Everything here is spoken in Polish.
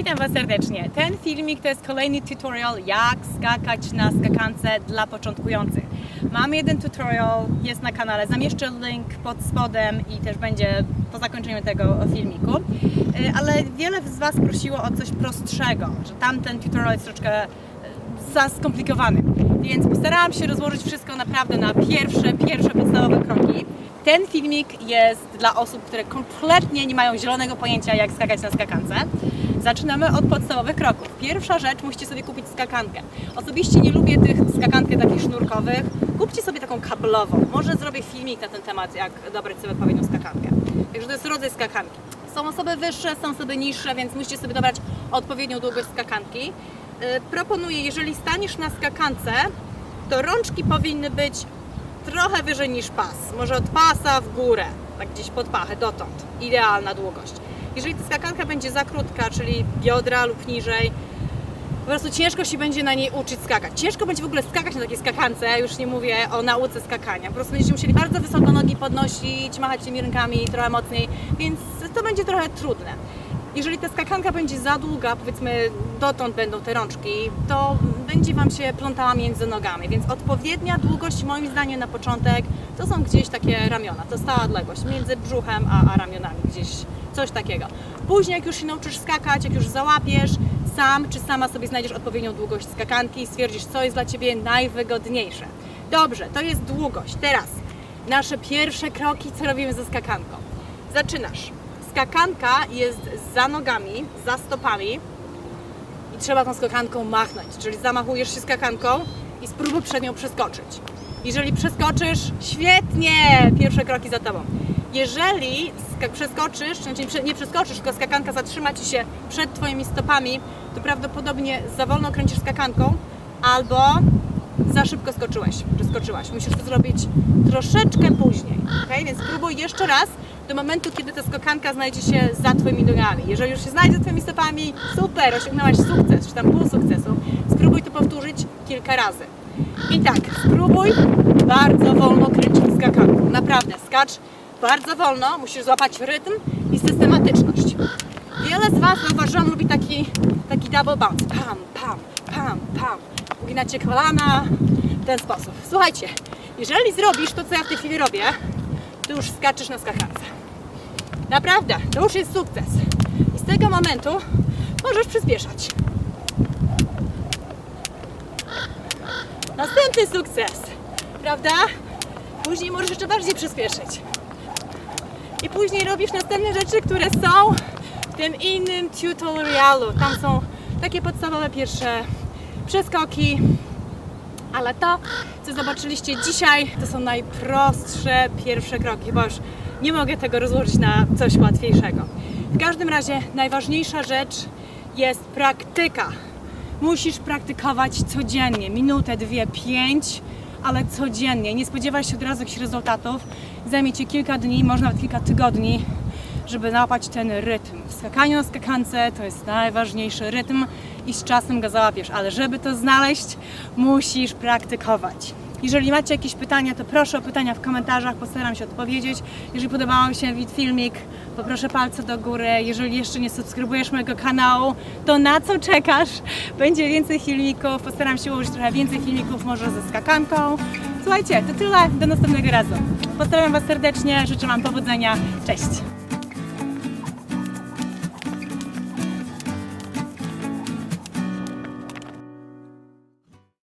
Witam Was serdecznie. Ten filmik to jest kolejny tutorial, jak skakać na skakance dla początkujących. Mam jeden tutorial, jest na kanale, zamieszczę link pod spodem i też będzie po zakończeniu tego filmiku. Y, Ale wiele z Was prosiło o coś prostszego, że tamten tutorial jest troszeczkę y, za skomplikowany. Więc postarałam się rozłożyć wszystko naprawdę na pierwsze, pierwsze podstawowe kroki. Ten filmik jest dla osób, które kompletnie nie mają zielonego pojęcia, jak skakać na skakance. Zaczynamy od podstawowych kroków. Pierwsza rzecz, musicie sobie kupić skakankę. Osobiście nie lubię tych skakanek takich sznurkowych. Kupcie sobie taką kablową. Może zrobię filmik na ten temat, jak dobrać sobie odpowiednią skakankę. Także to jest rodzaj skakanki. Są osoby wyższe, są osoby niższe, więc musicie sobie dobrać odpowiednią długość skakanki. Yy, Proponuję, jeżeli staniesz na skakance, to rączki powinny być trochę wyżej niż pas. Może od pasa w górę, tak gdzieś pod pachę, dotąd. Idealna długość. Jeżeli ta skakanka będzie za krótka, czyli biodra lub niżej, po prostu ciężko się będzie na niej uczyć skakać. Ciężko będzie w ogóle skakać na takiej skakance, już nie mówię o nauce skakania. Po prostu będziecie musieli bardzo wysoko nogi podnosić, machać tymi rękami trochę mocniej, więc to będzie trochę trudne. Jeżeli ta skakanka będzie za długa, powiedzmy dotąd będą te rączki, to będzie Wam się plątała między nogami, więc odpowiednia długość moim zdaniem na początek to są gdzieś takie ramiona, to stała odległość między brzuchem a, a ramionami, gdzieś coś takiego. Później jak już się nauczysz skakać, jak już załapiesz, sam czy sama sobie znajdziesz odpowiednią długość skakanki, stwierdzisz co jest dla Ciebie najwygodniejsze. Dobrze, to jest długość. Teraz nasze pierwsze kroki, co robimy ze skakanką. Zaczynasz. Skakanka jest za nogami, za stopami i trzeba tą skakanką machnąć. Czyli zamachujesz się skakanką i spróbuj przed nią przeskoczyć. Jeżeli przeskoczysz, świetnie! Pierwsze kroki za tobą. Jeżeli przeskoczysz, znaczy nie przeskoczysz, tylko skakanka zatrzyma ci się przed twoimi stopami, to prawdopodobnie za wolno kręcisz skakanką albo za szybko skoczyłeś, czy skoczyłaś. Musisz to zrobić troszeczkę później, ok? Więc spróbuj jeszcze raz do momentu, kiedy ta skakanka znajdzie się za Twoimi nogami. Jeżeli już się znajdzie za Twoimi stopami, super, osiągnęłaś sukces, czy tam pół sukcesu. Spróbuj to powtórzyć kilka razy. I tak, spróbuj bardzo wolno kręcić skakanką. Naprawdę, skacz bardzo wolno, musisz złapać rytm i systematyczność. Wiele z Was, zauważyłam, lubi taki, taki double bounce. Pam, pam, pam, pam. Uginacie kolana w ten sposób. Słuchajcie, jeżeli zrobisz to, co ja w tej chwili robię, to już skaczesz na skakance. Naprawdę, to już jest sukces. I z tego momentu możesz przyspieszać. Następny sukces, prawda? Później możesz jeszcze bardziej przyspieszyć. I później robisz następne rzeczy, które są w tym innym tutorialu. Tam są takie podstawowe pierwsze przeskoki, ale to, co zobaczyliście dzisiaj, to są najprostsze pierwsze kroki. Chyba już nie mogę tego rozłożyć na coś łatwiejszego. W każdym razie najważniejsza rzecz jest praktyka. Musisz praktykować codziennie, minutę, dwie, pięć, ale codziennie. Nie spodziewaj się od razu jakichś rezultatów. Zajmie Ci kilka dni, może nawet kilka tygodni, żeby nałapać ten rytm. W skakaniu na skakance to jest najważniejszy rytm i z czasem go załapiesz, ale żeby to znaleźć, musisz praktykować. Jeżeli macie jakieś pytania, to proszę o pytania w komentarzach, postaram się odpowiedzieć. Jeżeli podobał się filmik, poproszę palce do góry. Jeżeli jeszcze nie subskrybujesz mojego kanału, to na co czekasz? Będzie więcej filmików, postaram się ułożyć trochę więcej filmików, może ze skakanką. Słuchajcie, to tyle, do następnego razu. Pozdrawiam Was serdecznie, życzę Wam powodzenia, cześć!